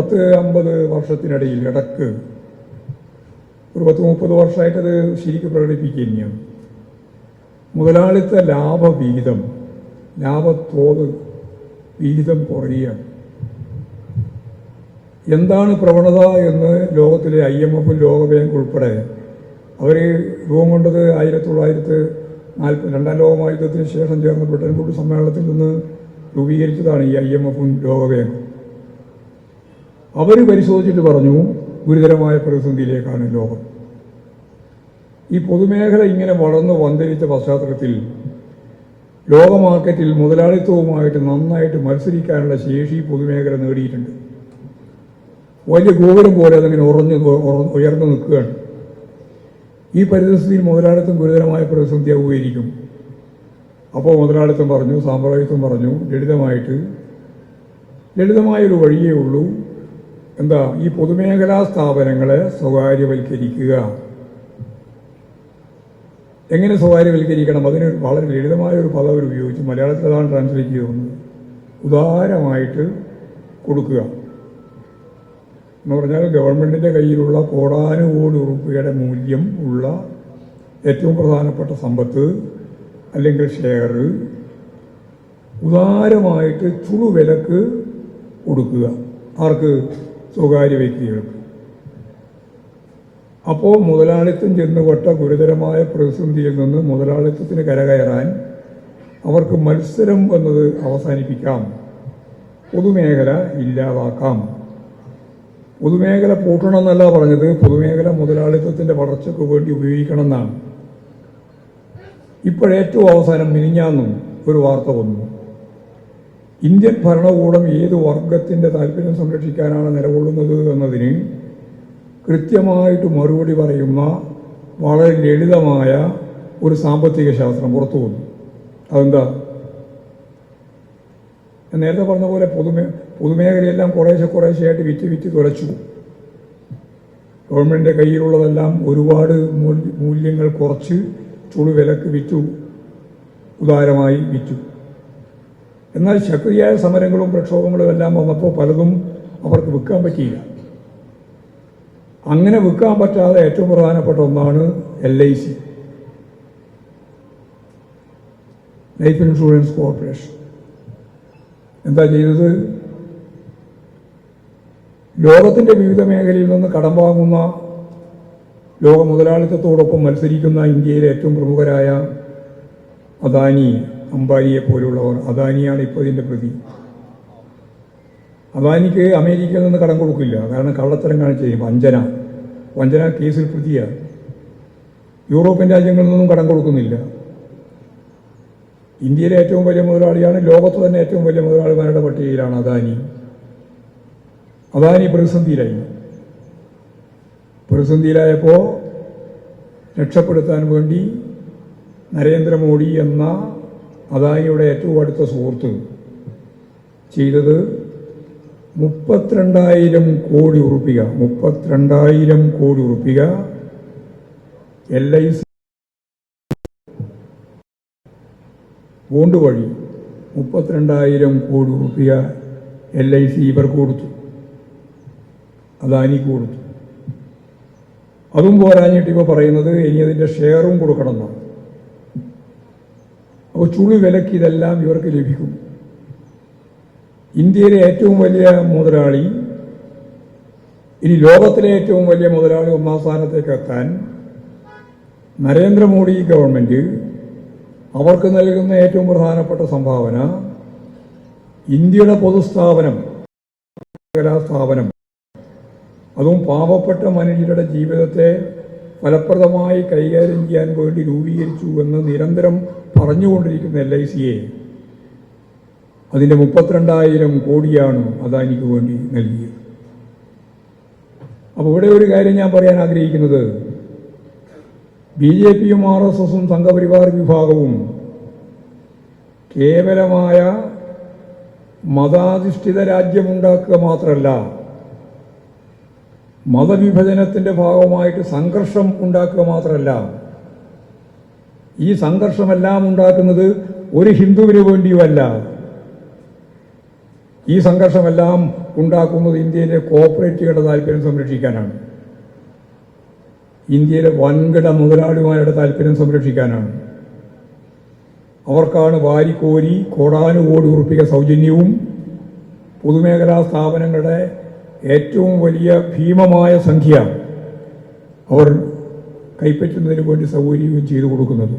പത്ത് അമ്പത് വർഷത്തിനിടയിൽ ഇടയ്ക്ക് ഒരു പത്ത് മുപ്പത് വർഷമായിട്ടത് ശരിക്കും പ്രകടിപ്പിക്കുകയും മുതലാളിത്ത ലാഭവിഹിതം ലാഭത്തോത് വിഹിതം കുറയുകയാണ് എന്താണ് പ്രവണത എന്ന് ലോകത്തിലെ ഐ എം എഫും ലോകബാങ്ക് ഉൾപ്പെടെ അവർ രൂപം കൊണ്ടത് ആയിരത്തി തൊള്ളായിരത്തി നാൽപ്പത് രണ്ടാം ലോകമഹായുദ്ധത്തിന് ശേഷം ചേർന്ന ബ്രിട്ടൻ കൂട്ടു സമ്മേളനത്തിൽ നിന്ന് രൂപീകരിച്ചതാണ് ഈ ഐ എം എഫും ലോക ബാങ്കും അവർ പരിശോധിച്ചിട്ട് പറഞ്ഞു ഗുരുതരമായ പ്രതിസന്ധിയിലേക്കാണ് ലോകം. ഈ പൊതുമേഖല ഇങ്ങനെ വളർന്നു വന്തരിച്ച പശ്ചാത്തലത്തിൽ ലോക മാർക്കറ്റിൽ മുതലാളിത്തവുമായിട്ട് നന്നായിട്ട് മത്സരിക്കാനുള്ള ശേഷി പൊതുമേഖല നേടിയിട്ടുണ്ട്. വലിയ ഗോപുരം പോലെ അതങ്ങനെ ഉറഞ്ഞു ഉയർന്നു നിൽക്കുകയാണ്. ഈ പരിസ്ഥിതിയിൽ മുതലാളിത്തം ഗുരുതരമായ പ്രതിസന്ധിയാവുകയായിരിക്കും അപ്പോൾ മുതലാളിത്തം പറഞ്ഞു സാമ്പ്രദായിത്വം പറഞ്ഞു ലളിതമായിട്ട് ലളിതമായൊരു വഴിയേ ഉള്ളൂ. എന്താ ഈ പൊതുമേഖലാ സ്ഥാപനങ്ങളെ സ്വകാര്യവൽക്കരിക്കുക. എങ്ങനെ സ്വകാര്യവൽക്കരിക്കണം? അതിന് വളരെ ലളിതമായ ഒരു പദം അവർ ഉപയോഗിച്ചു. മലയാളത്തിൽ അതാണ് ട്രാൻസ്ലേറ്റ് ചെയ്യുന്നത് ഉദാരമായിട്ട് കൊടുക്കുക. എന്ന് പറഞ്ഞാൽ ഗവൺമെന്റിന്റെ കയ്യിലുള്ള കോടാനുകോടി ഉറുപ്പികയുടെ മൂല്യം ഉള്ള ഏറ്റവും പ്രധാനപ്പെട്ട സമ്പത്ത് അല്ലെങ്കിൽ ഷെയർ ഉദാരമായിട്ട് ചുളുവിലക്ക് കൊടുക്കുക. ആർക്ക്? സ്വകാര്യ വ്യക്തികൾക്ക് അപ്പോൾ മുതലാളിത്തം ചെന്നുകൊട്ട ഗുരുതരമായ പ്രതിസന്ധിയിൽ നിന്ന് മുതലാളിത്തത്തിന് കരകയറാൻ അവർക്ക് മത്സരം വന്നത് അവസാനിപ്പിക്കാം. പൊതുമേഖല ഇല്ലാതാക്കാം. പൊതുമേഖല പൂട്ടണം എന്നല്ല പറഞ്ഞത്. പൊതുമേഖല മുതലാളിത്തത്തിന്റെ വളർച്ചയ്ക്ക് വേണ്ടി ഉപയോഗിക്കണം എന്നാണ് ഇപ്പോഴേറ്റവും അവസാനം മിനിഞ്ഞാന്നും ഒരു വാർത്ത വന്നു. ഇന്ത്യൻ ഭരണകൂടം ഏത് വർഗത്തിന്റെ താല്പര്യം സംരക്ഷിക്കാനാണ് നിലകൊള്ളുന്നത് എന്നതിന് കൃത്യമായിട്ട് മറുപടി പറയുന്ന വളരെ ലളിതമായ ഒരു സാമ്പത്തിക ശാസ്ത്രം പുറത്തു വന്നു. അതെന്താ? നേരത്തെ പറഞ്ഞ പോലെ പൊതുമേ പൊതുമേഖലയെല്ലാം കുറേശ്ശെ കുറേശ്ശെയായിട്ട് വിറ്റ് വിറ്റ് തുലച്ചു. ഗവൺമെന്റിന്റെ കയ്യിലുള്ളതെല്ലാം ഒരുപാട് മൂല്യങ്ങൾ കുറച്ച് ചുളു വിലക്ക് വിറ്റു. ഉദാരമായി വിറ്റു. എന്നാൽ ശക്തിയായ സമരങ്ങളും പ്രക്ഷോഭങ്ങളും എല്ലാം വന്നപ്പോൾ പലതും അവർക്ക് വിൽക്കാൻ പറ്റിയില്ല. അങ്ങനെ വിൽക്കാൻ പറ്റാതെ ഏറ്റവും പ്രധാനപ്പെട്ട ഒന്നാണ് L I C life insurance corporation എന്താ ചെയ്തത്? ലോകത്തിന്റെ വിവിധ മേഖലയിൽ നിന്ന് കടം വാങ്ങുന്ന ലോക മുതലാളിത്തത്തോടൊപ്പം മത്സരിക്കുന്ന ഇന്ത്യയിലെ ഏറ്റവും പ്രമുഖരായ അദാനി അംബാനിയെ പോലുള്ളവർ. അദാനിയാണ് ഇപ്പോൾ ഇതിന്റെ പ്രതി. അദാനിക്ക് അമേരിക്കയിൽ നിന്ന് കടം കൊടുക്കില്ല. കാരണം കള്ളത്തരം കാണിച്ച് വഞ്ചന. വഞ്ചന കേസിൽ പ്രതിയാണ് യൂറോപ്യൻ രാജ്യങ്ങളിൽ നിന്നും കടം കൊടുക്കുന്നില്ല. ഇന്ത്യയിലെ ഏറ്റവും വലിയ മുതലാളിയാണ് ലോകത്ത് തന്നെ ഏറ്റവും വലിയ മുതലാളിമാരുടെ പട്ടികയിലാണ് അദാനി. അദാനി പ്രതിസന്ധിയിലായി. പ്രതിസന്ധിയിലായപ്പോൾ രക്ഷപ്പെടുത്താൻ വേണ്ടി നരേന്ദ്രമോദി എന്ന അദാനിയുടെ ഏറ്റവും അടുത്ത സുഹൃത്ത് ചെയ്തത് മുപ്പത്തിരണ്ടായിരം കോടി ഉറുപ്പിക മുപ്പത്തിരണ്ടായിരം കോടി ഉറുപ്പിക എൽ ഐ സി ബോണ്ട് വഴി മുപ്പത്തിരണ്ടായിരം കോടി ഉറുപ്പിക എൽ ഐ സി ഇവർക്ക് കൊടുത്തു. അദാനിക്ക് കൊടുത്തു. അതും പോരാഞ്ഞിട്ട് ഇപ്പോൾ പറയുന്നത് ഇനി അതിന്റെ ഷെയറും കൊടുക്കണമെന്നാണ്. അപ്പോൾ ചുളി വിലക്ക് ഇതെല്ലാം ഇവർക്ക് ലഭിക്കും. ഇന്ത്യയിലെ ഏറ്റവും വലിയ മുതലാളി ഇനി ലോകത്തിലെ ഏറ്റവും വലിയ മുതലാളി ഒന്നാം സ്ഥാനത്തേക്ക് എത്താൻ നരേന്ദ്രമോദി ഗവൺമെന്റ് അവർക്ക് നൽകുന്ന ഏറ്റവും പ്രധാനപ്പെട്ട സംഭാവന ഇന്ത്യയുടെ പൊതുസ്ഥാപനം കലാസ്ഥാപനം അതും പാവപ്പെട്ട മനുഷ്യരുടെ ജീവിതത്തെ ഫലപ്രദമായി കൈകാര്യം ചെയ്യാൻ വേണ്ടി രൂപീകരിച്ചു എന്ന് നിരന്തരം പറഞ്ഞുകൊണ്ടിരിക്കുന്ന എൽ ഐ സിയെ അതിന്റെ മുപ്പത്തിരണ്ടായിരം കോടിയാണ് അദാനിക്ക് വേണ്ടി നൽകിയത്. അപ്പോൾ ഇവിടെ ഒരു കാര്യം ഞാൻ പറയാൻ ആഗ്രഹിക്കുന്നത്. ബി ജെ പിയും ആർ എസ് എസും സംഘപരിവാർ വിഭാഗവും കേവലമായ മതാധിഷ്ഠിത രാജ്യമുണ്ടാക്കുക മാത്രമല്ല മതവിഭജനത്തിന്റെ ഭാഗമായിട്ട് സംഘർഷം ഉണ്ടാക്കുക മാത്രമല്ല ഈ സംഘർഷമെല്ലാം ഉണ്ടാക്കുന്നത് ഒരു ഹിന്ദുവിന് വേണ്ടിയുമല്ല. ഈ സംഘർഷമെല്ലാം ഉണ്ടാക്കുന്നത് ഇന്ത്യയിലെ കോപ്പറേറ്റീവുകളുടെ താല്പര്യം സംരക്ഷിക്കാനാണ്. ഇന്ത്യയിലെ വൻകിട മുതലാളിമാരുടെ താല്പര്യം സംരക്ഷിക്കാനാണ്. അവർക്കാണ് വാരിക്കോരി കോടാനുകോടി ഉറുപ്പിക സൗജന്യവും പൊതുമേഖലാ സ്ഥാപനങ്ങളുടെ ഏറ്റവും വലിയ ഭീമമായ സംഖ്യ അവർ കൈപ്പറ്റുന്നതിന് വേണ്ടി സൗകര്യവും ചെയ്തു കൊടുക്കുന്നത്.